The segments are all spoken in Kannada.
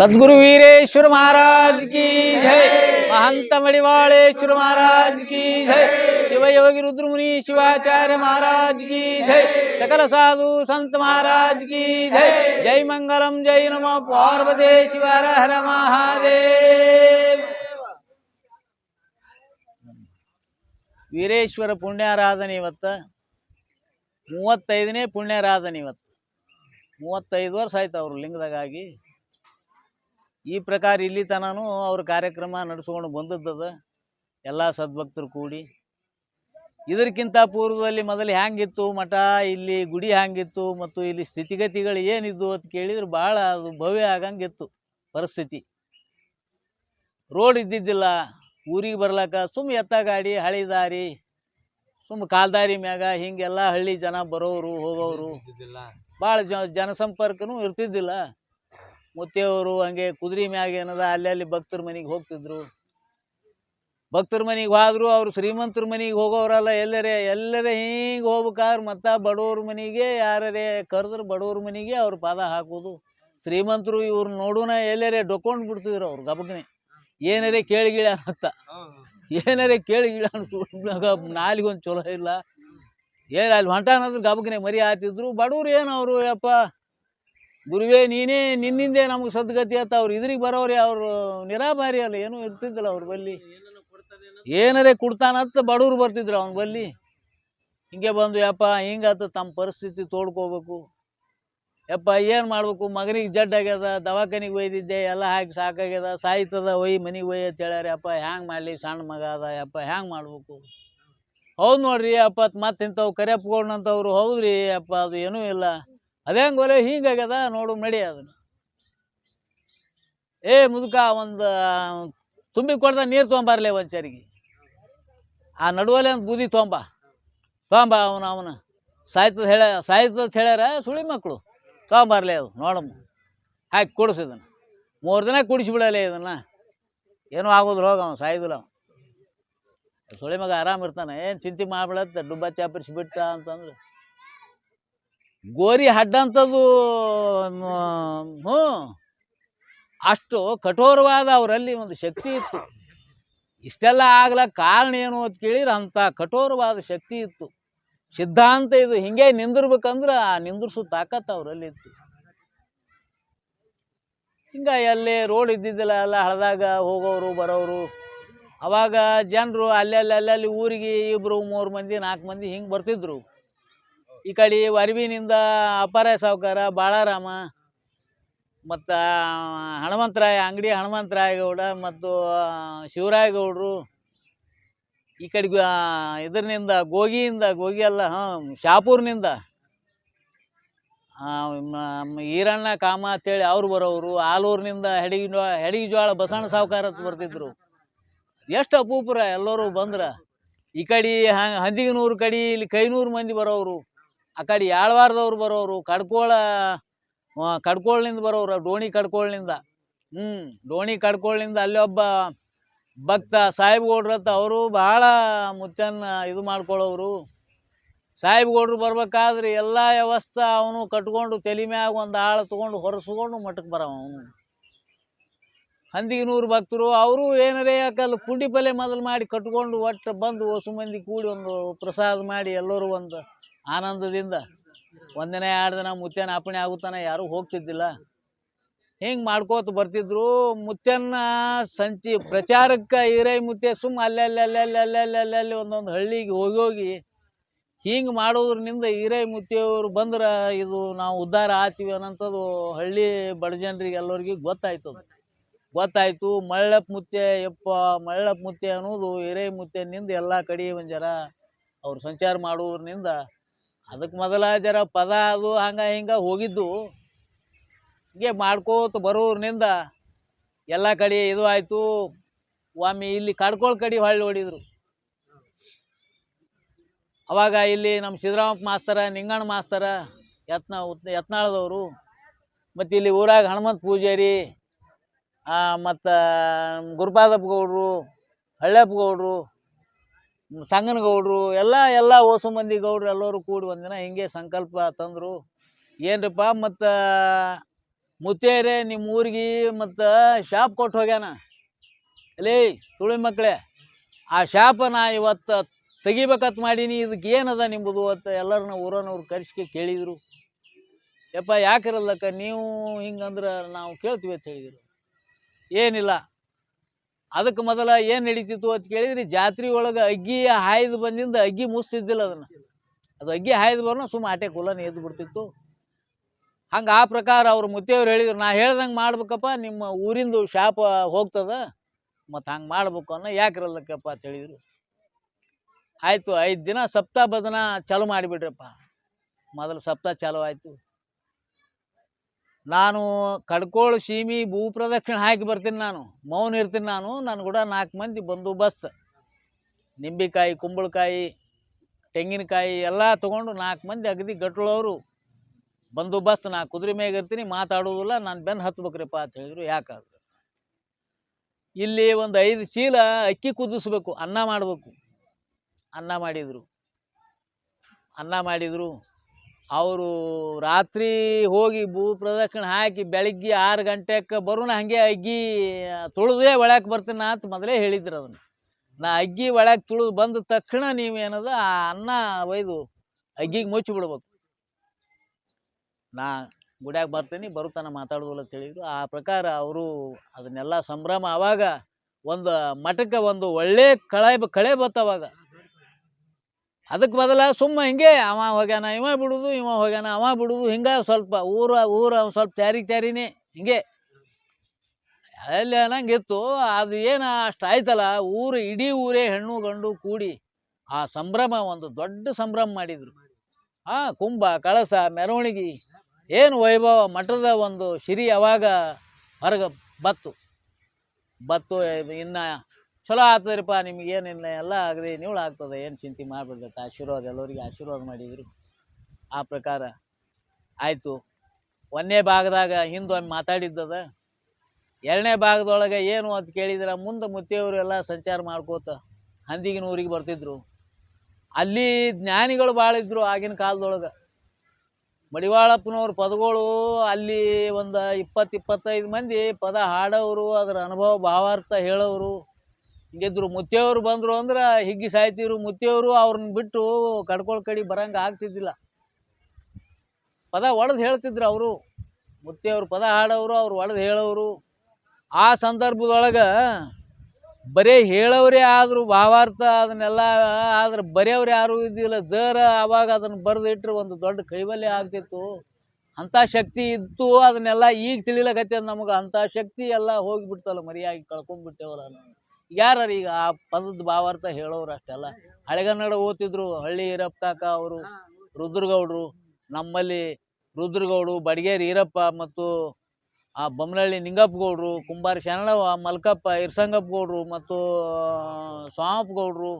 सद्गुरु वीरेश्वर महाराज की जय महंत मणिवाळेश्वर महाराज की जय शिवयोगी रुद्रमुनि शिवाचार्य महाराज की जय सकल साधु संत महाराज की जय जय मंगलम जय नमो पार्वते शिवर हर महादेव ವೀರೇಶ್ವರ ಪುಣ್ಯಾರಾಧನೆ ಇವತ್ತು ಮೂವತ್ತೈದನೇ ಪುಣ್ಯಾರಾಧನೆ ಇವತ್ತು ಮೂವತ್ತೈದು ವರ್ಷ ಆಯ್ತು ಅವರು ಲಿಂಗದಾಗಾಗಿ ಈ ಪ್ರಕಾರ ಇಲ್ಲಿ ತನೂ ಅವ್ರ ಕಾರ್ಯಕ್ರಮ ನಡೆಸ್ಕೊಂಡು ಬಂದದ್ದದ. ಎಲ್ಲ ಸದ್ಭಕ್ತರು ಕೂಡಿ. ಇದಕ್ಕಿಂತ ಪೂರ್ವದಲ್ಲಿ ಮೊದಲು ಹ್ಯಾಂಗಿತ್ತು ಮಠ ಇಲ್ಲಿ ಗುಡಿ ಹ್ಯಾಂಗಿತ್ತು ಮತ್ತು ಇಲ್ಲಿ ಸ್ಥಿತಿಗತಿಗಳು ಏನಿದ್ದು ಅಂತ ಕೇಳಿದ್ರೆ ಭಾಳ ಅದು ಭವ್ಯ ಆಗಂಗಿತ್ತು ಪರಿಸ್ಥಿತಿ. ರೋಡ್ ಇದ್ದಿದ್ದಿಲ್ಲ ಊರಿಗೆ ಬರ್ಲಾಕ ಸುಮ್ಮ ಎತ್ತ ಗಾಡಿ ಹಳಿ ದಾರಿ ಸುಮ್ಮ ಕಾಲ್ದಾರಿ ಮ್ಯಾಗ ಹಿಂಗೆಲ್ಲ ಹಳ್ಳಿ ಜನ ಬರೋರು ಹೋಗೋರು. ಭಾಳ ಜನ ಜನಸಂಪರ್ಕನೂ ಇರ್ತಿದ್ದಿಲ್ಲ. ಮುತ್ತೆಯವರು ಹಂಗೆ ಕುದುರೆ ಮ್ಯಾಗ ಏನದ ಅಲ್ಲಲ್ಲಿ ಅಲ್ಲಿ ಭಕ್ತರ ಮನೆಗೆ ಹೋಗ್ತಿದ್ರು. ಭಕ್ತರ ಮನೆಗೆ ಹೋದ್ರು, ಅವ್ರು ಶ್ರೀಮಂತರ ಮನೆಗೆ ಹೋಗೋರಲ್ಲ, ಎಲ್ಲರೇ ಎಲ್ಲರೇ ಹಿಂಗೆ ಹೋಗ್ಬೇಕಾದ್ರೆ ಮತ್ತೆ ಬಡವ್ರ ಮನೆಗೆ ಯಾರೇ ಕರೆದ್ರೆ ಬಡವ್ರ ಮನೆಗೆ ಅವ್ರ ಪಾದ ಹಾಕೋದು ಶ್ರೀಮಂತರು ಇವ್ರು ನೋಡೋಣ ಎಲ್ಲರೇ ಡೊಕೊಂಡು ಬಿಡ್ತಿದ್ರು ಅವ್ರು ಗಬಗನೆ. ಏನಾರೇ ಕೇಳಿಗಿಳ ಅಂತ. ಏನಾರೇ ಕೇಳಿಗಿಳ ನಾಲಿಗೊಂದು ಚಲೋ ಇಲ್ಲ. ಏನು ಅಲ್ಲಿ ಹೊಂಟಾನಂದ್ರೆ ಗಬಗನೆ ಮರಿ ಆತಿದ್ರು. ಬಡವ್ರು ಏನು ಅವರು, ಯಪ್ಪ? ಗುರುವೇ, ನೀನೇ ನಿನ್ನಿಂದೆ ನಮ್ಗೆ ಸದ್ಗತಿ ಅಂತ ಅವ್ರು ಇದ್ರಿಗೆ ಬರೋರಿ ಅವರು ನಿರಾಭಾರಿ ಅಲ್ಲ, ಏನೂ ಇರ್ತಿದ್ದಿಲ್ಲ ಅವ್ರು ಬಲ್ಲಿ. ಏನರೇ ಕೊಡ್ತಾನಂತ ಬಡವ್ರು ಬರ್ತಿದ್ರು ಅವ್ನ ಬಲ್ಲಿ. ಹಿಂಗೆ ಬಂದು, ಯಪ್ಪ, ಹಿಂಗಾತು ತಮ್ಮ ಪರಿಸ್ಥಿತಿ ತೋಡ್ಕೋಬೇಕು. ಯಪ್ಪ, ಏನು ಮಾಡಬೇಕು? ಮಗನಿಗೆ ಜಡ್ ಆಗ್ಯದ, ದವಾಖಾನಿಗೆ ಒಯ್ದಿದ್ದೆ, ಎಲ್ಲ ಹಾಕಿ ಸಾಕಾಗ್ಯದ, ಸಾಯ್ತದ, ಒಯ್, ಮನೆಗೆ ಒಯ್ಯ ಅಂತ ಹೇಳ್ಯಾರ, ಯಪ್ಪ, ಹ್ಯಾಂಗೆ ಮಾಡಲಿ? ಸಣ್ಣ ಮಗ ಅದ, ಯಪ್ಪ, ಹ್ಯಾಂಗೆ ಮಾಡಬೇಕು? ಹೌದು ನೋಡ್ರಿ ಅಪ್ಪ ಮತ್ತೆ ಇಂಥವು ಕರೆಪ್ಕೊಂಡಂಥವ್ರು ಹೌದ್ರಿ ಅಪ್ಪ ಅದು ಏನೂ ಇಲ್ಲ. ಅದೇಂಗೆ ಒಲೆ ಹಿಂಗಾಗ್ಯದ ನೋಡು ನಡಿ ಅದನ್ನು. ಏ ಮುದುಕ, ಒಂದು, ತುಂಬಿ ಕೊಡ್ದ ನೀರು ತೊಗೊಂಬರ್ಲೆ ಒಂದು ಚರಿಗೆ. ಆ ನಡುವಲೆ ಒಂದು ಬೂದಿ ತೊಂಬ ತೊಂಬ ಅವನು ಅವನು. ಸಾಯ್ತದ ಹೇಳ ಸಾಯ್ತದ ಹೇಳ್ಯಾರ ಸುಳಿ ಮಕ್ಕಳು ತೊಗೊಂಬರ್ಲೆ ಅದು, ನೋಡಮ್ಮ. ಹಾಕಿ ಕುಡಿಸು ಇದನ್ನು. ಮೂರು ದಿನ ಕುಡಿಸಿಬಿಡಲೆ ಇದನ್ನು. ಏನೂ ಆಗೋದಿಲ್ಲ, ಹೋಗ ಅವನು, ಸಾಯ್ದಿಲ್ಲ ಅವನು. ಸುಳಿ ಮಗ ಆರಾಮ ಇರ್ತಾನೆ. ಏನು ಚಿಂತೆ ಮಾಡ್ಬಿಡತ್ತೆ, ಡುಬ್ಬ ಚಾಪರಿಸಿ ಬಿಟ್ಟ ಅಂತಂದ್ರೆ. ಗೋರಿ ಹಡ್ಡಂಥದ್ದು ಹ್ಞೂ. ಅಷ್ಟು ಕಠೋರವಾದ ಅವರಲ್ಲಿ ಒಂದು ಶಕ್ತಿ ಇತ್ತು. ಇಷ್ಟೆಲ್ಲ ಆಗ್ಲಕ್ಕೆ ಕಾರಣ ಏನು ಅಂತ ಕೇಳಿದ್ರೆ ಅಂಥ ಕಠೋರವಾದ ಶಕ್ತಿ ಇತ್ತು. ಸಿದ್ಧಾಂತ ಇದು ಹಿಂಗೆ ನಿಂದಿರ್ಬೇಕಂದ್ರೆ ಆ ನಿಂದಿರ್ಸೋ ತಾಕತ್ತು ಅವರಲ್ಲಿ ಇತ್ತು. ಹಿಂಗ ಎಲ್ಲಿ ರೋಡ್ ಇದ್ದಿದ್ದಿಲ್ಲ, ಎಲ್ಲ ಹಳದಾಗ ಹೋಗೋರು, ಬರೋರು. ಅವಾಗ ಜನರು ಅಲ್ಲೆಲ್ಲಿ, ಅಲ್ಲಲ್ಲಿ ಊರಿಗೆ ಇಬ್ಬರು ಮೂರು ಮಂದಿ, ನಾಲ್ಕು ಮಂದಿ ಹಿಂಗೆ ಬರ್ತಿದ್ರು. ಈ ಕಡೆ ಅರಿವಿನಿಂದ ಅಪಾರ ಸಾವುಕಾರ, ಬಾಳಾರಾಮ, ಮತ್ತು ಹನುಮಂತರಾಯ, ಅಂಗಡಿ ಹನುಮಂತರಾಯ ಗೌಡ ಮತ್ತು ಶಿವರಾಯ ಗೌಡ್ರು ಈ ಕಡೆ ಇದರಿಂದ ಗೋಗಿಯಿಂದ, ಗೋಗಿ ಅಲ್ಲ, ಹಾಂ, ಶಾಪೂರ್ನಿಂದ ಈರಣ್ಣ, ಕಾಮ ಅಂತೇಳಿ ಅವ್ರು ಬರೋರು ಆಲೂರಿನಿಂದ ಹೆಡಿಗೆ ಜೋ, ಹೆಡಿಗೆ ಜ್ವಾಳ ಬಸಣ್ಣ ಸಾವುಕಾರ ಅಂತ ಬರ್ತಿದ್ರು. ಎಷ್ಟು ಅಪೂಪುರ ಎಲ್ಲರೂ ಬಂದ್ರ. ಈ ಕಡೆ ಹ- ಹಂದಿಗನೂರು ಕಡೆ ಇಲ್ಲಿ ಕೈನೂರು ಮಂದಿ ಬರೋರು ಆ ಕಡೆ ಯಾಳ್ವಾರದವ್ರು ಬರೋರು, ಕಡ್ಕೋಳ ಕಡ್ಕೋಳ್ನಿಂದ ಬರೋರು, ಡೋಣಿ ಕಡ್ಕೋಳ್ನಿಂದ. ಹ್ಞೂ ಡೋಣಿ ಕಡ್ಕೋಳ್ನಿಂದ ಅಲ್ಲಿ ಒಬ್ಬ ಭಕ್ತ ಸಾಹೇಬ್ಗೌಡ್ರತ್ತ ಅವರು ಭಾಳ ಮುತ್ತನ್ನ ಇದು ಮಾಡ್ಕೊಳ್ಳೋರು ಸಾಹೇಬ್ಗೌಡ್ರು ಬರ್ಬೇಕಾದ್ರೆ ಎಲ್ಲ ವ್ಯವಸ್ಥೆ ಅವನು ಕಟ್ಕೊಂಡು ತಲೆ ಮ್ಯಾಗ ಒಂದು ಆಳು ತೊಗೊಂಡು ಹೊರಸ್ಕೊಂಡು ಮಠಕ್ಕೆ ಬರವ ಅವನು. ಹಂದಿಗಿನೂರು ಭಕ್ತರು, ಅವರು ಏನಾರೇ ಯಾಕಲ್ಲ ಪುಂಡಿ ಪಲ್ಯ ಮೊದಲು ಮಾಡಿ ಕಟ್ಕೊಂಡು ಒಟ್ಟು ಬಂದು ಹೊಸ ಮಂದಿ ಕೂಡಿ ಒಂದು ಪ್ರಸಾದ ಮಾಡಿ ಎಲ್ಲರೂ ಒಂದು ಆನಂದದಿಂದ ಒಂದಿನ ಎರಡು ದಿನ ಮುತ್ಯನ ಅಪಣೆ ಆಗುತ್ತಾನೆ, ಯಾರೂ ಹೋಗ್ತಿದ್ದಿಲ್ಲ ಹಿಂಗೆ ಮಾಡ್ಕೋತ ಬರ್ತಿದ್ರು ಮುತ್ಯನ್ನ ಸಂಚಿ ಪ್ರಚಾರಕ್ಕೆ ಹಿರೈ ಮುತ್ಯ ಸುಮ್ಮ ಅಲ್ಲಲ್ಲಿ ಅಲ್ಲಲ್ಲಿ ಅಲ್ಲಲ್ಲಿ ಅಲ್ಲಲ್ಲಿ ಒಂದೊಂದು ಹಳ್ಳಿಗೆ ಹೋಗಿ ಹೋಗಿ ಹಿಂಗೆ ಮಾಡೋದ್ರಿಂದ ಹಿರೈ ಮುತ್ಯವರು ಬಂದ್ರೆ ಇದು ನಾವು ಉದ್ಧಾರ ಆತೀವಿ ಅನ್ನೋಂಥದ್ದು ಹಳ್ಳಿ ಬಡ ಜನರಿಗೆ ಎಲ್ಲರಿಗೂ ಗೊತ್ತಾಯ್ತು ಅದು. ಗೊತ್ತಾಯ್ತು, ಮಳ್ಳಪ್ಪ ಮುತ್ಯ ಯಪ್ಪ, ಮಳ್ಳಪ್ಪ ಮುತ್ಯ ಅನ್ನೋದು ಹಿರೈ ಮುತ್ಯನಿಂದ ಎಲ್ಲ ಕಡೆ ಒಂದು ಅವ್ರು ಸಂಚಾರ ಮಾಡೋದ್ರಿಂದ ಅದಕ್ಕೆ ಮೊದಲ ಜರ ಪದ ಅದು ಹಂಗೆ ಹಿಂಗೆ ಹೋಗಿದ್ದು. ಹಿಂಗೆ ಮಾಡ್ಕೋತ ಬರೋರ್ನಿಂದ ಎಲ್ಲ ಕಡೆ ಇದು ಆಯಿತು. ಒಮ್ಮೆ ಇಲ್ಲಿ ಕಡ್ಕೊಳ್ ಕಡೆ ಹೊಳ್ಳಿ ಹೊಡಿದ್ರು. ಅವಾಗ ಇಲ್ಲಿ ನಮ್ಮ ಸಿದ್ದರಾಮಪ್ಪ ಮಾಸ್ತರ, ನಿಂಗಣ್ಣ ಮಾಸ್ತರ, ಯತ್ನ ಯತ್ನಾಳದವರು, ಮತ್ತು ಇಲ್ಲಿ ಊರಾಗ ಹನುಮಂತ ಪೂಜಾರಿ ಮತ್ತು ಗುರುಪಾದಪ್ಪ ಗೌಡ್ರು ಹಳ್ಳಪ್ಪ ಗೌಡ್ರು ಸಂಗನಗೌಡ್ರು, ಎಲ್ಲ ಎಲ್ಲ ಓಸು ಮಂದಿ ಗೌಡ್ರು ಎಲ್ಲರೂ ಕೂಡಿ ಒಂದಿನ ಹಿಂಗೆ ಸಂಕಲ್ಪ ತಂದರು. ಏನ್ರಪ್ಪ, ಮತ್ತು ಮುತ್ತೇರೆ ನಿಮ್ಮ ಊರಿಗೆ ಮತ್ತು ಶಾಪ್ ಕೊಟ್ಟು ಹೋಗ್ಯಾನ. ಲೇ, ತುಳಿ ಮಕ್ಕಳೇ ಆ ಶಾಪ ನಾ ಇವತ್ತು ತೆಗಿಬೇಕತ್ ಮಾಡೀನಿ ಇದಕ್ಕೆ ಏನದ ನಿಂಬುದು ಅಂತ ಎಲ್ಲರನ್ನ ಊರನವ್ರು ಕರೆಸ್ಕೆ ಕೇಳಿದರು. ಯಪ್ಪ ಯಾಕಿರಲ್ಲಕ್ಕ ನೀವು ಹಿಂಗಂದ್ರೆ ನಾವು ಕೇಳ್ತೀವಿ ಅಂತ ಹೇಳಿದರು. ಏನಿಲ್ಲ ಅದಕ್ಕೆ ಮೊದಲ ಏನು ನಡೀತಿತ್ತು ಅಂತ ಕೇಳಿದ್ರಿ ಜಾತ್ರೆ ಒಳಗೆ ಅಗ್ಗಿ ಹಾಯ್ದು ಬಂದಿಂದ ಅಗ್ಗಿ ಮುಸ್ತಿದ್ದಿಲ್ಲ ಅದನ್ನು. ಅದು ಅಗ್ಗಿ ಹಾಯ್ದು ಬರೋಣ, ಸುಮ್ಮ ಆಟೆ ಕುಲನ ಎದ್ದು ಬಿಡ್ತಿತ್ತು. ಹಂಗೆ ಆ ಪ್ರಕಾರ ಅವ್ರು ಮುತ್ತೆಯವ್ರು ಹೇಳಿದ್ರು, ನಾ ಹೇಳ್ದಂಗೆ ಮಾಡ್ಬೇಕಪ್ಪ, ನಿಮ್ಮ ಊರಿಂದು ಶಾಪ ಹೋಗ್ತದ, ಮತ್ತು ಹಂಗೆ ಮಾಡ್ಬೇಕು ಅನ್ನೋ ಯಾಕಿರಲ್ಲಕ್ಕಪ್ಪ? ಅಂತ ಹೇಳಿದರು. ಆಯಿತು, ಐದು ದಿನ ಸಪ್ತಾಹ ಬದನ ಚಾಲು ಮಾಡಿಬಿಡ್ರಪ್ಪ ಮೊದಲು ಸಪ್ತಾಹ ಚಾಲು ಆಯಿತು. ನಾನು ಕಡ್ಕೋಳು ಸೀಮಿ ಭೂಪ್ರದಕ್ಷಿಣೆ ಹಾಕಿ ಬರ್ತೀನಿ ನಾನು. ಮೌನ ಇರ್ತೀನಿ ನಾನು. ನನ್ನ ಕೂಡ ನಾಲ್ಕು ಮಂದಿ ಬಂದೋಬಸ್ತ್ ನಿಂಬೆಕಾಯಿ, ಕುಂಬಳಕಾಯಿ, ತೆಂಗಿನಕಾಯಿ ಎಲ್ಲ ತೊಗೊಂಡು ನಾಲ್ಕು ಮಂದಿ ಅಗದಿ ಬಂದು ಬಂದೋಬಸ್ತ್ ನಾ ಕುದುರೆ ಮ್ಯಾಗ ಇರ್ತೀನಿ, ಮಾತಾಡೋದಿಲ್ಲ, ನಾನು ಬೆನ್ನು ಹತ್ಬೇಕ್ರಿಪ್ಪ ಅಂತ ಹೇಳಿದ್ರು. ಯಾಕಾದ್ರು? ಇಲ್ಲಿ ಒಂದು ಐದು ಚೀಲ ಅಕ್ಕಿ ಕುದಿಸ್ಬೇಕು, ಅನ್ನ ಮಾಡಬೇಕು. ಅನ್ನ ಮಾಡಿದರು. ಅನ್ನ ಮಾಡಿದರು. ಅವರು ರಾತ್ರಿ ಹೋಗಿ ಭೂ ಪ್ರದಕ್ಷಿಣೆ ಹಾಕಿ ಬೆಳಿಗ್ಗೆ ಆರು ಗಂಟೆಗೆ ಬರೋಣ ಹಾಗೆ ಅಗ್ಗಿ ತುಳಿದೇ ಒಳಕ್ಕೆ ಬರ್ತೀನಿ ಅಂತ ಮೊದಲೇ ಹೇಳಿದ್ರು ಅದನ್ನು ನಾ ಅಗ್ಗಿ ಒಳಗೆ ತುಳಿದು ಬಂದ ತಕ್ಷಣ ನೀವು ನೀವೇನದ ಆ ಅನ್ನ ಒಯ್ದು ಅಗ್ಗಿಗೆ ಮುಚ್ಚಿ ಬಿಡ್ಬೇಕು. ನಾ ಗುಡ್ಯಾಗ ಬರ್ತೀನಿ ಬರುತ್ತಾನ ಮಾತಾಡೋದಿಲ್ಲ ಅಂತ ಹೇಳಿದ್ರು. ಆ ಪ್ರಕಾರ ಅವರು ಅದನ್ನೆಲ್ಲ ಸಂಭ್ರಮ ಆವಾಗ ಒಂದು ಮಠಕ್ಕೆ ಒಂದು ಒಳ್ಳೆ ಕಳೆ ಕಳೆ ಬತ್ತವಾಗ ಅದಕ್ಕೆ ಬದಲ ಸುಮ್ಮ ಹಿಂಗೆ ಅವ ಹೋಗ್ಯಾನ, ಇವ ಬಿಡುದು, ಇವ ಹೋಗ್ಯಾನ, ಅವ ಬಿಡುದು, ಹಿಂಗೆ ಸ್ವಲ್ಪ ಊರ ಊರ ಸ್ವಲ್ಪ ತ್ಯಾರಿ ತ್ಯಾರಿನೇ ಹಿಂಗೆ. ಅಲ್ಲಿ ಅನ್ನಂಗಿತ್ತು ಅದು ಏನು ಅಷ್ಟು ಆಯ್ತಲ್ಲ, ಊರು, ಇಡೀ ಊರೇ ಹೆಣ್ಣು, ಗಂಡು ಕೂಡಿ ಆ ಸಂಭ್ರಮ, ಒಂದು ದೊಡ್ಡ ಸಂಭ್ರಮ ಮಾಡಿದರು. ಆ ಕುಂಭ, ಕಳಸ, ಮೆರವಣಿಗೆ, ಏನು ವೈಭವ, ಮಠದ ಒಂದು ಸಿರಿ ಅವಾಗ ಹೊರಗೆ ಬತ್ತು. ಬತ್ತು, ಇನ್ನು ಚಲೋ ಆಗ್ತದ್ರಿಪ್ಪ ಏನಿಲ್ಲ, ಎಲ್ಲ ಆಗದೆ ನೀವು ಆಗ್ತದೆ, ಏನು ಚಿಂತೆ ಮಾಡಬೇಡ್ಬೇಕು ಆಶೀರ್ವಾದ, ಎಲ್ಲರಿಗೆ ಆಶೀರ್ವಾದ ಮಾಡಿದ್ರು. ಆ ಪ್ರಕಾರ ಆಯಿತು. ಒಂದನೇ ಭಾಗದಾಗ ಹಿಂದೊಮ್ಮೆ ಮಾತಾಡಿದ್ದದ. ಎರಡನೇ ಭಾಗದೊಳಗೆ ಏನು ಅಂತ ಕೇಳಿದ್ರೆ, ಮುಂದೆ ಮುತ್ತೆಯವರು ಎಲ್ಲ ಸಂಚಾರ ಮಾಡ್ಕೋತ ಹಂದಿಗಿನ ಊರಿಗೆ ಬರ್ತಿದ್ರು. ಅಲ್ಲಿ ಜ್ಞಾನಿಗಳು ಭಾಳ ಇದ್ರು ಆಗಿನ ಕಾಲದೊಳಗೆ. ಮಡಿವಾಳಪ್ಪನವ್ರ ಪದಗಳು ಅಲ್ಲಿ ಒಂದು ಇಪ್ಪತ್ತು ಇಪ್ಪತ್ತೈದು ಮಂದಿ ಪದ ಹಾಡೋರು, ಅದರ ಅನುಭವ ಭಾವಾರ್ಥ ಹೇಳೋರು. ಹಿಂಗಿದ್ರು ಮುತ್ತಿಯವರು ಬಂದರು ಅಂದ್ರೆ ಹಿಗ್ಗಿ ಸಾಯ್ತಿದ್ರು ಮುತ್ತಿಯವರು ಅವ್ರನ್ನ ಬಿಟ್ಟು ಕಡ್ಕೊಳ್ ಕಡಿ ಬರಂಗ ಆಗ್ತಿದ್ದಿಲ್ಲ. ಪದ ಒಡೆದು ಹೇಳ್ತಿದ್ರು ಅವರು. ಮುತ್ತಿಯವ್ರು ಪದ ಹಾಡೋರು ಅವ್ರು ಒಡೆದು ಹೇಳೋರು ಆ ಸಂದರ್ಭದೊಳಗೆ ಬರೀ ಹೇಳೋರೇ ಆದರೂ ಭಾವಾರ್ಥ ಅದನ್ನೆಲ್ಲ ಆದ್ರೆ ಬರೆಯವ್ರು ಯಾರೂ ಇದ್ದಿಲ್ಲ. ಜರ ಅವಾಗ ಅದನ್ನು ಇಟ್ಟರೆ ಒಂದು ದೊಡ್ಡ ಕೈವಲ್ಯ ಆಗ್ತಿತ್ತು. ಅಂಥ ಶಕ್ತಿ ಇತ್ತು, ಅದನ್ನೆಲ್ಲ ಈಗ ತಿಳಿಲಕತ್ತದ ನಮಗೆ. ಅಂಥ ಶಕ್ತಿ ಎಲ್ಲ ಹೋಗಿಬಿಡ್ತಲ್ಲ ಮರಿಯಾಗಿ ಕಳ್ಕೊಂಡ್ಬಿಟ್ಟೇವಲ್ಲ ಯಾರು ಈಗ ಆ ಪದದ ಭಾವಾರ್ಥ ಹೇಳೋರು ಅಷ್ಟೆಲ್ಲ. ಹಳೆಗನ್ನಡ ಓದ್ತಿದ್ರು ಹಳ್ಳಿ ಈರಪ್ಪ ಅವರು ರುದ್ರಗೌಡರು ನಮ್ಮಲ್ಲಿ ರುದ್ರಗೌಡು ಬಡಗೇರಿ ಈರಪ್ಪ ಮತ್ತು ಆ ಬೊಮ್ಮನಹಳ್ಳಿ ನಿಂಗಪ್ಪ ಗೌಡ್ರು ಕುಂಬಾರ ಶರಣವ ಮಲ್ಕಪ್ಪ ಇರ್ಸಂಗಪ್ಪ ಗೌಡ್ರು ಮತ್ತು ಸ್ವಾಮಪ್ಪ ಗೌಡ್ರು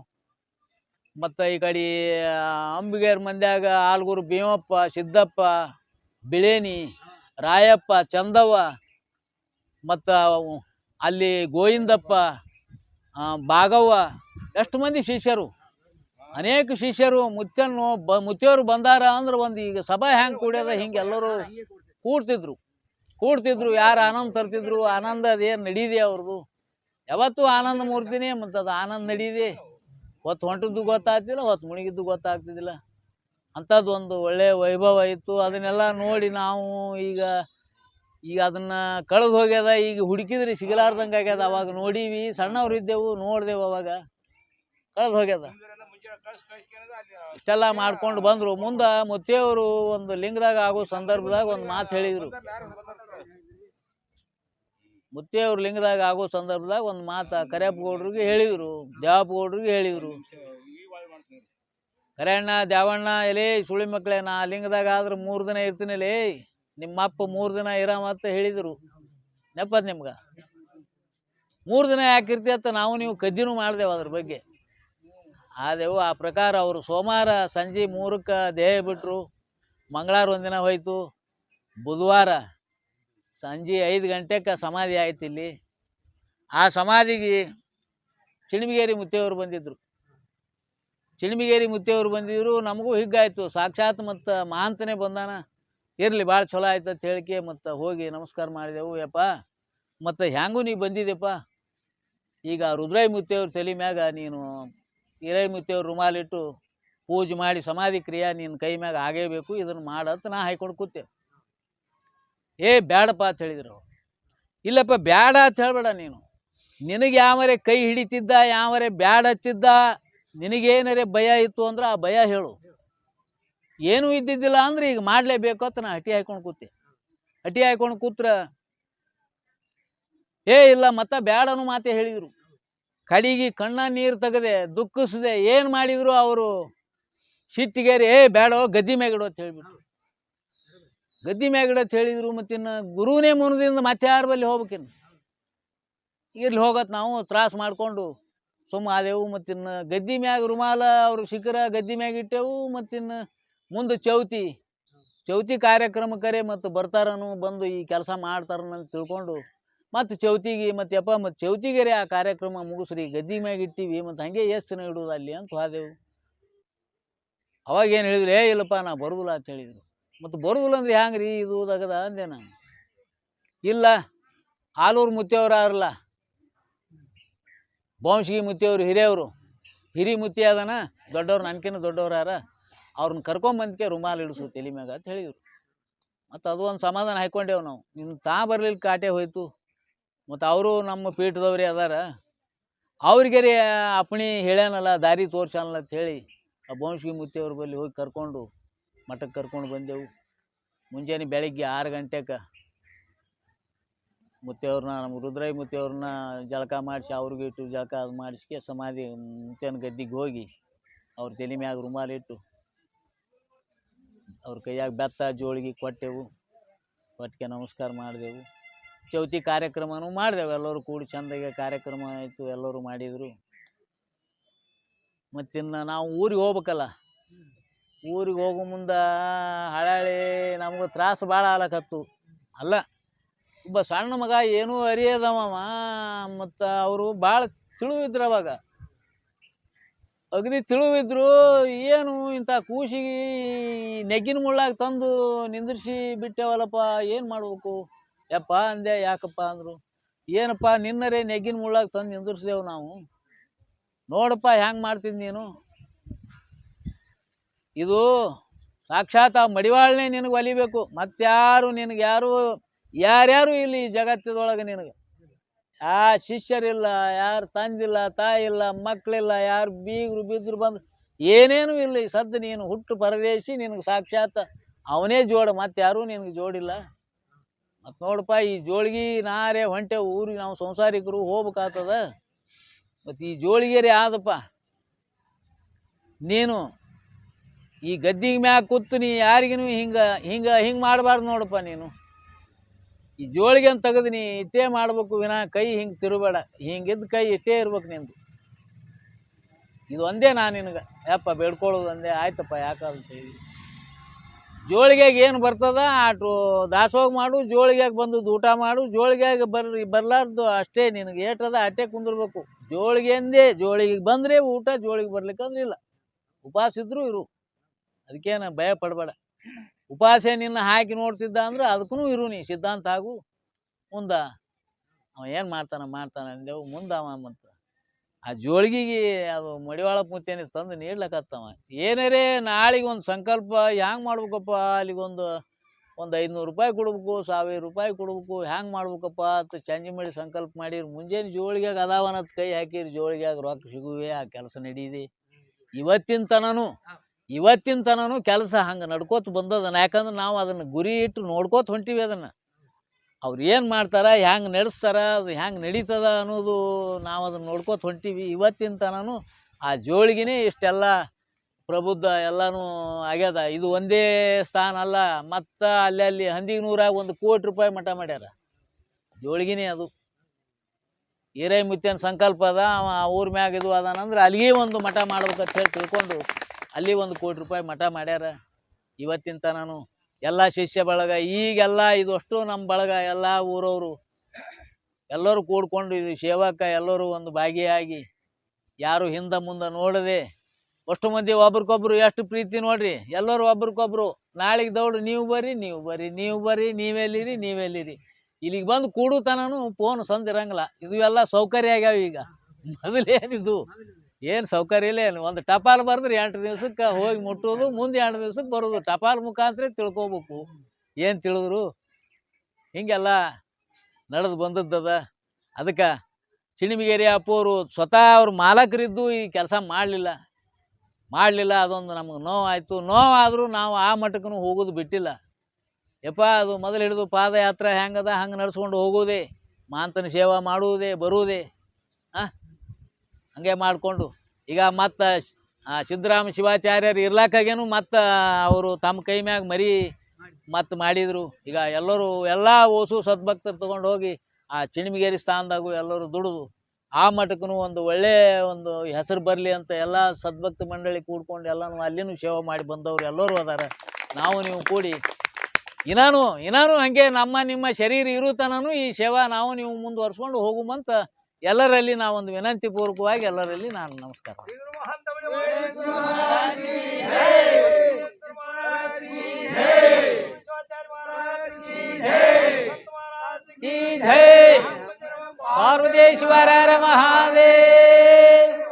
ಮತ್ತು ಈ ಕಡೆ ಅಂಬಿಗೇರ್ ಮಂದ್ಯಾಗ ಆಲ್ಗೂರು ಭೀಮಪ್ಪ ಸಿದ್ದಪ್ಪ ಬಿಳೇನಿ ರಾಯಪ್ಪ ಚಂದವ್ವ ಮತ್ತು ಅಲ್ಲಿ ಗೋವಿಂದಪ್ಪ ಭಾಗವ್ವ, ಎಷ್ಟು ಮಂದಿ ಶಿಷ್ಯರು? ಅನೇಕ ಶಿಷ್ಯರು ಮುತ್ಯನ್ನು ಬ ಮುತ್ತಿಯವರು ಬಂದಾರ ಅಂದ್ರೆ ಒಂದು ಈಗ ಸಭಾ ಹ್ಯಾಂಗೆ ಕೂಡ್ಯದ, ಹಿಂಗೆ ಎಲ್ಲರೂ ಕೂಡ್ತಿದ್ರು. ಕೂಡ್ತಿದ್ರು, ಯಾರು ಆನಂದ ತರ್ತಿದ್ರು, ಆನಂದ ಅದೇನು ನಡೀದೆ ಅವ್ರದ್ದು ಯಾವತ್ತೂ ಆನಂದ ಮೂರ್ತಿನೇ, ಮತ್ತು ಅದು ಆನಂದ ನಡೀದೆ. ಹೊತ್ತು ಹೊಂಟದ್ದು ಗೊತ್ತಾಗ್ತಿಲ್ಲ, ಹೊತ್ತು ಮುಳುಗಿದ್ದು ಗೊತ್ತಾಗ್ತಿದ್ದಿಲ್ಲ. ಅಂಥದ್ದು ಒಂದು ಒಳ್ಳೆಯ ವೈಭವ ಇತ್ತು. ಅದನ್ನೆಲ್ಲ ನೋಡಿ ನಾವು ಈಗ ಈಗ ಅದನ್ನು ಕಳೆದು ಹೋಗ್ಯದ, ಈಗ ಹುಡುಕಿದ್ರೆ ಸಿಗಲಾರ್ದಂಗೆ ಆಗ್ಯದ. ಅವಾಗ ನೋಡೀವಿ, ಸಣ್ಣವ್ರು ಇದ್ದೆವು, ನೋಡ್ದೇವು ಅವಾಗ. ಕಳೆದು ಹೋಗ್ಯದ. ಇಷ್ಟೆಲ್ಲ ಮಾಡ್ಕೊಂಡು ಬಂದರು. ಮುಂದೆ ಮುತ್ತಿಯವರು ಒಂದು ಲಿಂಗದಾಗ ಆಗೋ ಸಂದರ್ಭದಾಗ ಒಂದು ಮಾತು ಹೇಳಿದರು. ಮುತ್ತಿಯವ್ರ ಲಿಂಗದಾಗ ಆಗೋ ಸಂದರ್ಭದಾಗ ಒಂದು ಮಾತು ಕರಿಯಪ್ಪ ಗೌಡ್ರಿಗೆ ಹೇಳಿದರು. ದೇವಪ್ಪ ಗೌಡ್ರಿಗೆ ಹೇಳಿದರು ಕರೆಯಣ್ಣ ದ್ಯಾವಣ್ಣ ಎಲೇ ಸುಳಿ ಮಕ್ಕಳೇ ನಾ ಲಿಂಗದಾಗ ಆದ್ರೆ ಮೂರು ದಿನ ಇರ್ತೀನಿ ಲೇ ನಿಮ್ಮಪ್ಪ ಮೂರು ದಿನ ಇರಾಮ ಅಂತ ಹೇಳಿದರು. ನೆಪದ ನಿಮ್ಗೆ? ಮೂರು ದಿನ ಯಾಕಿರ್ತಿ ಅಂತ ನಾವು ನೀವು ಕದ್ದಿನೂ ಮಾಡಿದೆವು ಅದ್ರ ಬಗ್ಗೆ. ಆದೆವು ಆ ಪ್ರಕಾರ ಅವರು ಸೋಮವಾರ ಸಂಜೆ ಮೂರಕ್ಕೆ ದೇಹ ಬಿಟ್ಟರು ಮಂಗಳವಾರ ಒಂದಿನ ಹೋಯ್ತು. ಬುಧವಾರ ಸಂಜೆ ಐದು ಗಂಟೆಗೆ ಸಮಾಧಿ ಆಯ್ತು ಇಲ್ಲಿ. ಆ ಸಮಾಧಿಗೆ ಚಿಣಿಮಿಗೇರಿ ಮುತ್ತೆಯವರು ಬಂದಿದ್ದರು ಚಿಣಿಮಿಗೇರಿ ಮುತ್ತೆಯವರು ಬಂದಿದ್ರು, ನಮಗೂ ಹಿಗ್ಗಾಯಿತು. ಸಾಕ್ಷಾತ್ ಮತ್ತು ಮಹಾಂತನೇ ಬಂದಾನ. ಇರಲಿ ಭಾಳ ಚಲೋ ಆಯ್ತು ಅಂತ ಹೇಳಿಕೆ ಮತ್ತು ಹೋಗಿ ನಮಸ್ಕಾರ ಮಾಡಿದೆವು, ಯಪ್ಪ. ಮತ್ತು ಹ್ಯಾಂಗೂ ನೀ ಬಂದಿದ್ದೆಪ್ಪ ಈಗ ರುದ್ರೈ ಮುತ್ತೆಯವ್ರ ತಲೆ ಮ್ಯಾಗ ನೀನು ಹಿರೈ ಮುತ್ತೆಯವ್ರ ರುಮಾಲಿಟ್ಟು ಪೂಜೆ ಮಾಡಿ ಸಮಾಧಿ ಕ್ರಿಯೆ ನಿನ್ನ ಕೈ ಮ್ಯಾಗ ಆಗೇಬೇಕು, ಇದನ್ನು ಮಾಡಂತ ನಾ ಹಾಯ್ಕೊಂಡು ಕೂತೆ. ಏ, ಬ್ಯಾಡಪ್ಪ ಅಂತ ಹೇಳಿದ್ರು. ಇಲ್ಲಪ್ಪ, ಬ್ಯಾಡ ಅಂತ ಹೇಳ್ಬೇಡ ನೀನು. ನಿನಗೆ ಯಾವರೇ ಕೈ ಹಿಡಿತಿದ್ದ, ಯಾವರೇ ಬ್ಯಾಡ ಹತ್ತಿದ್ದ ನಿನಗೇನರೇ ಭಯ ಇತ್ತು ಅಂದ್ರೆ ಆ ಭಯ ಹೇಳು. ಏನೂ ಇದ್ದಿದ್ದಿಲ್ಲ ಅಂದ್ರೆ ಈಗ ಮಾಡಲೇಬೇಕು ಅಂತ ನಾ ಹಟಿ ಹಾಯ್ಕೊಂಡು ಕೂತೆ. ಹಟಿ ಹಾಯ್ಕೊಂಡು ಕೂತ್ರ, ಏ ಇಲ್ಲ, ಮತ್ತ ಬ್ಯಾಡನು ಮಾತೆ ಹೇಳಿದರು. ಕಡಿಗೆ ಕಣ್ಣ ನೀರು ತೆಗದೆ, ದುಃಖಿಸದೆ, ಏನು ಮಾಡಿದ್ರು ಅವರು? ಸಿಟ್ಟಿಗೇರಿ ಏ ಬ್ಯಾಡೋ, ಗದ್ದಿ ಮ್ಯಾಗಿಡು ಅಂತ ಹೇಳ್ಬಿಟ್ರು. ಗದ್ದಿ ಮ್ಯಾಗಿಡು ಅಂತ ಹೇಳಿದ್ರು ಮತ್ತಿನ್ನ ಗುರುನೇ ಮುನದಿಂದ ಮತ್ತೆ ಯಾರ ಬಲ್ಲಿ ಹೋಗ್ಬೇಕಿನ್ನು? ಇರ್ಲಿ ಹೋಗತ್ ನಾವು, ತ್ರಾಸ ಮಾಡಿಕೊಂಡು. ಸುಮ್ಮ ಆದೆವು ಮತ್ತಿನ್ನ ಗದ್ದಿ ಮ್ಯಾಗ ರುಮಾಲ, ಅವ್ರ ಶಿಖರ ಗದ್ದಿ ಮ್ಯಾಗ ಇಟ್ಟೆವು ಮತ್ತಿನ್ನು ಮುಂದೆ ಚೌತಿ ಚೌತಿ ಕಾರ್ಯಕ್ರಮಕ್ಕರೆ ಮತ್ತು ಬರ್ತಾರನು ಬಂದು ಈ ಕೆಲಸ ಮಾಡ್ತಾರನಂತ ತಿಳ್ಕೊಂಡು ಮತ್ತು ಚೌತಿಗೆ ಮತ್ತು ಯಪ್ಪ ಮತ್ತು ಚೌತಿಗೆರೆ ಆ ಕಾರ್ಯಕ್ರಮ ಮುಗಿಸ್ರಿ, ಗದ್ದಿ ಮ್ಯಾಗ ಇಟ್ಟಿವಿ ಮತ್ತು ಹಂಗೆ ಎಷ್ಟು ದಿನ ಇಡೋದು ಅಲ್ಲಿ ಅಂತ ಹೋದೆವು ಅವಾಗ ಏನು ಹೇಳಿದ್ರು, ಏ ಇಲ್ಲಪ್ಪ ನಾ ಬರುದಿಲ್ಲ ಅಂತ ಹೇಳಿದ್ರು. ಮತ್ತು ಬರುದಿಲ್ಲ ಅಂದ್ರೆ ಹ್ಯಾಂಗೆ ರೀ ಇದು ತಗದ ಅಂದೆ ನಾನು. ಇಲ್ಲ ಆಲೂರು ಮುತ್ತೆಯವ್ರು ಅವ್ರಲ್ಲ ಬೌಂಶಿಗೆ ಮುತ್ತಿಯವರು ಹಿರಿಯವರು. ಹಿರಿ ಮುತ್ತಿ ಅದನ, ದೊಡ್ಡವ್ರು, ನನ್ಕಿನ್ನ ದೊಡ್ಡವ್ರು ಯಾರ? ಅವ್ರನ್ನ ಕರ್ಕೊಂಬಂದಕ್ಕೆ ರುಮಾಲ್ ಇಡಿಸು ತಲೆ ಮ್ಯಾಗ ಅಂತ ಹೇಳಿದ್ರು. ಮತ್ತು ಅದು ಒಂದು ಸಮಾಧಾನ ಹಾಕ್ಕೊಂಡೇವು ನಾವು. ಇನ್ನು ತಾ ಬರಲಿಲ್ಲ ಕಾಟೆ ಹೋಯ್ತು. ಮತ್ತು ಅವರು ನಮ್ಮ ಪೀಠದವ್ರೇ ಅದಾರ. ಅವ್ರಿಗೆ ರೀ ಹೇಳ್ಯಾನಲ್ಲ, ದಾರಿ ತೋರ್ಸಾನಲ್ಲ ಅಂತ ಹೇಳಿ ಆ ಬೋಂಶಿ ಮುತ್ತಿಯವ್ರ ಬಳಿ ಹೋಗಿ ಕರ್ಕೊಂಡು ಮಠಕ್ಕೆ ಕರ್ಕೊಂಡು ಬಂದೆವು. ಮುಂಜಾನೆ ಬೆಳಗ್ಗೆ ಆರು ಗಂಟೆಗೆ ಮುತ್ತೆಯವ್ರನ್ನ ನಮ್ಮ ರುದ್ರೈ ಮುತ್ತಿಯವ್ರನ್ನ ಜಳಕ ಮಾಡಿಸಿ ಅವ್ರಿಗೆ ಇಟ್ಟು ಜಳಕ ಅದು ಮಾಡಿಸಿ ಸಮಾಧಿ ಮುತ್ತೇನ ಗದ್ದಿಗೆ ಹೋಗಿ ಅವ್ರ ತಲೆ ಮ್ಯಾಗ ರುಮಾಲಿಟ್ಟು ಅವ್ರ ಕೈಯಾಗ ಬೆತ್ತ, ಜೋಳಿಗೆ ಕೊಟ್ಟೆವು. ಒಟ್ಟಿಗೆ ನಮಸ್ಕಾರ ಮಾಡಿದೆವು. ಚೌತಿ ಕಾರ್ಯಕ್ರಮನೂ ಮಾಡಿದೆವು. ಎಲ್ಲರೂ ಕೂಡಿ ಚಂದಾಗೆ ಕಾರ್ಯಕ್ರಮ ಆಯಿತು, ಎಲ್ಲರೂ ಮಾಡಿದರು. ಮತ್ತಿನ್ನು ನಾವು ಊರಿಗೆ ಹೋಗ್ಬೇಕಲ್ಲ. ಊರಿಗೆ ಹೋಗೋ ಮುಂದೆ ಹಳಾಳಿ ನಮ್ಗೆ ತ್ರಾಸು ಭಾಳ ಆಲಕತ್ತು. ಅಲ್ಲ, ಒಬ್ಬ ಸಣ್ಣ ಮಗ ಏನೂ ಅರಿಯದವ ಮತ್ತು ಅವರು ಭಾಳ ತಿಳಿವಿದ್ರು ಅವಾಗ. ಅಗದಿ ತಿಳಿವಿದ್ರು, ಏನು ಇಂಥ ಕೂಸಿಗೆ ನೆಗ್ಗಿನ ಮುಳ್ಳಾಗ ತಂದು ನಿಂದ್ರಿಸಿ ಬಿಟ್ಟೇವಲ್ಲಪ್ಪ, ಏನು ಮಾಡ್ಬೇಕು? ಯಪ್ಪ ಅಂದೆ, ಯಾಕಪ್ಪ ಅಂದರು. ಏನಪ್ಪ, ನಿನ್ನರೇ ನೆಗ್ಗಿನ ಮುಳ್ಳಾಗ ತಂದು ನಿಂದ್ರಿಸ್ದೇವು ನಾವು? ನೋಡಪ್ಪ ಹೆಂಗೆ ಮಾಡ್ತಿದ್ ನೀನು? ಇದು ಸಾಕ್ಷಾತ್ ಆ ಮಡಿವಾಳನೇ ನಿನಗೆ ಒಲಿಬೇಕು. ಮತ್ತಾರು ನಿನಗೆ ಯಾರು, ಯಾರ್ಯಾರು ಇಲ್ಲಿ ಜಗತ್ತದೊಳಗೆ ನಿನಗೆ? ಯಾ ಶಿಷ್ಯರಿಲ್ಲ, ಯಾರು ತಂದಿಲ್ಲ, ತಾಯಿ ಇಲ್ಲ ಮಕ್ಕಳಿಲ್ಲ ಯಾರು ಬೀಗರು ಬಿದ್ರು ಬಂದ್ರು ಏನೇನು ಇಲ್ಲ. ಈ ಸದ್ದು ನೀನು ಹುಟ್ಟು ಪರದೇಶಿ, ನಿನಗೆ ಸಾಕ್ಷಾತ್ ಅವನೇ ಜೋಡ, ಮತ್ತೆ ಯಾರೂ ನಿನಗೆ ಜೋಡಿಲ್ಲ. ಮತ್ತು ನೋಡಪ್ಪ, ಈ ಜೋಳಿಗೆ ನಾರೇ ಹೊಂಟೆ ಊರಿಗೆ, ನಾವು ಸಂಸಾರಿಕರು ಹೋಗ್ಬೇಕಾಗ್ತದ ಮತ್ತು ಈ ಜೋಳಿಗೆರೆ ಆದಪ್ಪ. ನೀನು ಈ ಗದ್ದಿಗೆ ಮ್ಯಾಗ ಕೂತು ನೀ ಯಾರಿಗೂ ಹಿಂಗೆ ಹಿಂಗೆ ಹಿಂಗೆ ಮಾಡಬಾರ್ದು ನೋಡಪ್ಪ ನೀನು. ಈ ಜೋಳಿಗೆ ಅಂತ ತೆಗೆದು ನೀ ಇಟ್ಟೇ ಮಾಡ್ಬೇಕು ವಿನ, ಕೈ ಹಿಂಗೆ ತಿರುಬೇಡ. ಹಿಂಗಿದ್ದ ಕೈ ಇಟ್ಟೇ ಇರ್ಬೇಕು ನಿಂದು. ಇದು ಒಂದೇ ನಾನು ನಿನಗೆ. ಯಪ್ಪ, ಬೇಡ್ಕೊಳ್ಳೋದು ಒಂದೇ. ಆಯ್ತಪ್ಪ ಯಾಕಂತ ಹೇಳಿ. ಜೋಳಿಗೆಗೆ ಏನು ಬರ್ತದ? ಆಟು ದಾಸೋಗಿ ಮಾಡು ಜೋಳಿಗೆಗೆ ಬಂದು ಊಟ ಮಾಡು ಜೋಳಿಗೆಗೆ ಬರ್ರಿ ಬರಲಾರ್ದು ಅಷ್ಟೇ. ನಿನಗೆ ಏಟದ ಅಟ್ಟೆ ಕುಂದಿರ್ಬೇಕು. ಜೋಳಿಗೆ ಅಂದೇ ಜೋಳಿಗೆ ಬಂದರೆ ಊಟ, ಜೋಳಿಗೆ ಬರ್ಲಿಕ್ಕಂದ್ರೆ ಇಲ್ಲ. ಉಪವಾಸ ಇದ್ರೂ ಇರು. ಅದಕ್ಕೇನು ಭಯ ಪಡಬೇಡ. ಉಪವಾಸ ನಿನ್ನ ಹಾಕಿ ನೋಡ್ತಿದ್ದ ಅಂದ್ರೆ ಅದಕ್ಕೂ ಇರು ನೀ, ಸಿದ್ಧಾಂತ ಆಗು. ಮುಂದ ಅವ ಏನು ಮಾಡ್ತಾನ ಮಾಡ್ತಾನ ಅಂದೆವು. ಮುಂದೆ ಅವ ಮತ್ತು ಆ ಜೋಳಿಗೆಗೆ ಅದು ಮಡಿವಾಳ ಮುತ್ತೇನಿ ತಂದು ನೀಡ್ಲಕತ್ತವ. ಏನರೇ ನಾಳೆಗೆ ಒಂದು ಸಂಕಲ್ಪ ಹ್ಯಾಂಗೆ ಮಾಡ್ಬೇಕಪ್ಪ? ಅಲ್ಲಿಗೊಂದು ಒಂದು ಐದುನೂರು ರೂಪಾಯಿ ಕೊಡ್ಬೇಕು, ಸಾವಿರ ರೂಪಾಯಿ ಕೊಡ್ಬೇಕು, ಹ್ಯಾಂಗೆ ಮಾಡ್ಬೇಕಪ್ಪ ಅಂತ ಚಂಜಿ ಮಾಡಿ ಸಂಕಲ್ಪ ಮಾಡಿರಿ. ಮುಂಜಾನೆ ಜೋಳಿಗ್ಯಾಗ ಅದಾವನತ್ ಕೈ ಹಾಕಿರಿ, ಜೋಳಿಗ್ಯಾಗ ರೊಕ್ಕ ಸಿಗುವೆ, ಆ ಕೆಲಸ ನಡೀದಿ ಇವತ್ತಿನ ತನನು ಇವತ್ತಿನ ತನೂ ಕೆಲಸ ಹಂಗೆ ನಡ್ಕೋತ ಬಂದದನ. ಯಾಕಂದ್ರೆ ನಾವು ಅದನ್ನು ಗುರಿ ಇಟ್ಟು ನೋಡ್ಕೋತ ಹೊಂಟೀವಿ ಅದನ್ನು. ಅವ್ರು ಏನು ಮಾಡ್ತಾರೆ, ಹ್ಯಾಂಗೆ ನಡೆಸ್ತಾರೆ, ಅದು ಹ್ಯಾಂಗೆ ನಡೀತದ ಅನ್ನೋದು ನಾವು ಅದನ್ನು ನೋಡ್ಕೋತ ಹೊಂಟೀವಿ. ಇವತ್ತಿನ ತನೂ ಆ ಜೋಳಿಗೆನೇ ಇಷ್ಟೆಲ್ಲ ಪ್ರಬುದ್ಧ ಎಲ್ಲನೂ ಆಗ್ಯದ. ಇದು ಒಂದೇ ಸ್ಥಾನ ಅಲ್ಲ, ಮತ್ತು ಅಲ್ಲಿ ಅಲ್ಲಿ ಹಂದಿಗನೂರಾಗ ಒಂದು ಕೋಟಿ ರೂಪಾಯಿ ಮಠ ಮಾಡ್ಯಾರ. ಜೋಳಿಗೆನೇ ಅದು. ಹಿರೈ ಮುತ್ಯನ ಸಂಕಲ್ಪ ಅದ, ಅವ ಊರ ಮ್ಯಾಗ ಇದು ಅದಾನಂದ್ರೆ ಅಲ್ಲಿಗೆ ಒಂದು ಮಠ ಮಾಡ್ಬೇಕಂತ ಹೇಳಿ ತಿಳ್ಕೊಂಡು ಅಲ್ಲಿ ಒಂದು ಕೋಟಿ ರೂಪಾಯಿ ಮಠ ಮಾಡ್ಯಾರ. ಇವತ್ತಿನ ತನನು ಎಲ್ಲ ಶಿಷ್ಯ ಬಳಗ, ಈಗೆಲ್ಲ ಇದಷ್ಟು ನಮ್ಮ ಬಳಗ, ಎಲ್ಲ ಊರವರು. ಎಲ್ಲರೂ ಕೂಡ್ಕೊಂಡು ಇದು ಸೇವಕ, ಎಲ್ಲರೂ ಒಂದು ಭಾಗಿಯಾಗಿ ಯಾರು ಹಿಂದೆ ಮುಂದೆ ನೋಡದೆ, ಅಷ್ಟು ಮಂದಿ ಒಬ್ರಿಗೊಬ್ರು ಎಷ್ಟು ಪ್ರೀತಿ ನೋಡ್ರಿ. ಎಲ್ಲರೂ ಒಬ್ರಿಗೊಬ್ರು, ನಾಳೆಗೆ ದೌಡು, ನೀವು ಬರ್ರಿ ನೀವು ಬರ್ರಿ ನೀವು ಬರ್ರಿ ನೀವೆಲ್ಲಿರಿ ನೀವೆಲ್ಲಿರಿ. ಇಲ್ಲಿಗೆ ಬಂದು ಕೂಡುತನೂ ಫೋನ್ ಸಂದಿರಂಗಿಲ್ಲ. ಇದು ಎಲ್ಲ ಸೌಕರ್ಯ ಆಗ್ಯಾವ ಈಗ. ಮೊದಲೇನಿದು? ಏನು ಸೌಕರ್ಯ ಇಲ್ಲ ಏನು? ಒಂದು ಟಪಾಲ್ ಬರೆದ್ರೆ ಎಂಟು ದಿವ್ಸಕ್ಕೆ ಹೋಗಿ ಮುಟ್ಟೋದು ಮುಂದೆ ಎಂಟು ದಿವ್ಸಕ್ಕೆ ಬರೋದು ಟಪಾಲ್ ಮುಖಾಂತರ ತಿಳ್ಕೊಬೇಕು. ಏನು ತಿಳಿದ್ರು? ಹಿಂಗೆಲ್ಲ ನಡೆದು ಬಂದದ್ದದ ಅದಕ್ಕೆ ಚಿಣಿಮಿಗೇರಿ ಅಪ್ಪೋರು ಸ್ವತಃ ಅವ್ರು ಮಾಲಕರಿದ್ದು ಈ ಕೆಲಸ ಮಾಡಲಿಲ್ಲ. ಮಾಡಲಿಲ್ಲ, ಅದೊಂದು ನಮಗೆ ನೋವಾಯಿತು. ನೋವಾದರೂ ನಾವು ಆ ಮಟ್ಟಕ್ಕೂ ಹೋಗೋದು ಬಿಟ್ಟಿಲ್ಲ. ಯಪ್ಪ, ಅದು ಮೊದಲು ಹಿಡಿದು ಪಾದಯಾತ್ರೆ ಹೆಂಗದ, ಹಂಗೆ ನಡೆಸ್ಕೊಂಡು ಹೋಗೋದೇ. ಮಾಂತನ ಸೇವಾ ಮಾಡುವುದೇ, ಬರುವುದೇ. ಹಾಂ ಹಂಗೆ ಮಾಡಿಕೊಂಡು. ಈಗ ಮತ್ತು ಸಿದ್ದರಾಮ ಶಿವಾಚಾರ್ಯರು ಇರ್ಲಾಕಾಗೇನು ಮತ್ತು ಅವರು ತಮ್ಮ ಕೈ ಮ್ಯಾಗ ಮರಿ ಮತ್ತು ಮಾಡಿದರು. ಈಗ ಎಲ್ಲರೂ ಎಲ್ಲ ಓಸು ಸದ್ಭಕ್ತರು ತೊಗೊಂಡು ಹೋಗಿ ಆ ಚಿಣಿಮಿಗೇರಿ ಸ್ಥಾನದಾಗೂ ಎಲ್ಲರೂ ದುಡಿದು ಆ ಮಠಕ್ಕೂ ಒಂದು ಒಳ್ಳೆಯ ಒಂದು ಹೆಸರು ಬರಲಿ ಅಂತ ಎಲ್ಲ ಸದ್ಭಕ್ತ ಮಂಡಳಿ ಕೂಡ್ಕೊಂಡು ಎಲ್ಲನೂ ಅಲ್ಲಿನೂ ಸೇವೆ ಮಾಡಿ ಬಂದವರು ಎಲ್ಲರೂ ಅದಾರ. ನಾವು ನೀವು ಕೂಡಿ ಇನ್ನಾನು ಇನ್ನಾನು ಹಂಗೆ ನಮ್ಮ ನಿಮ್ಮ ಶರೀರ ಇರುತನೂ ಈ ಸೇವಾ ನಾವು ನೀವು ಮುಂದುವರ್ಸ್ಕೊಂಡು ಹೋಗುಮಂತ ಎಲ್ಲರಲ್ಲಿ ನಾವೊಂದು ವಿನಂತಿ ಪೂರ್ವಕವಾಗಿ ಎಲ್ಲರಲ್ಲಿ ನಾನು ನಮಸ್ಕಾರ. ಪಾರ್ವತೇಶ್ವರ ಮಹಾದೇವ್.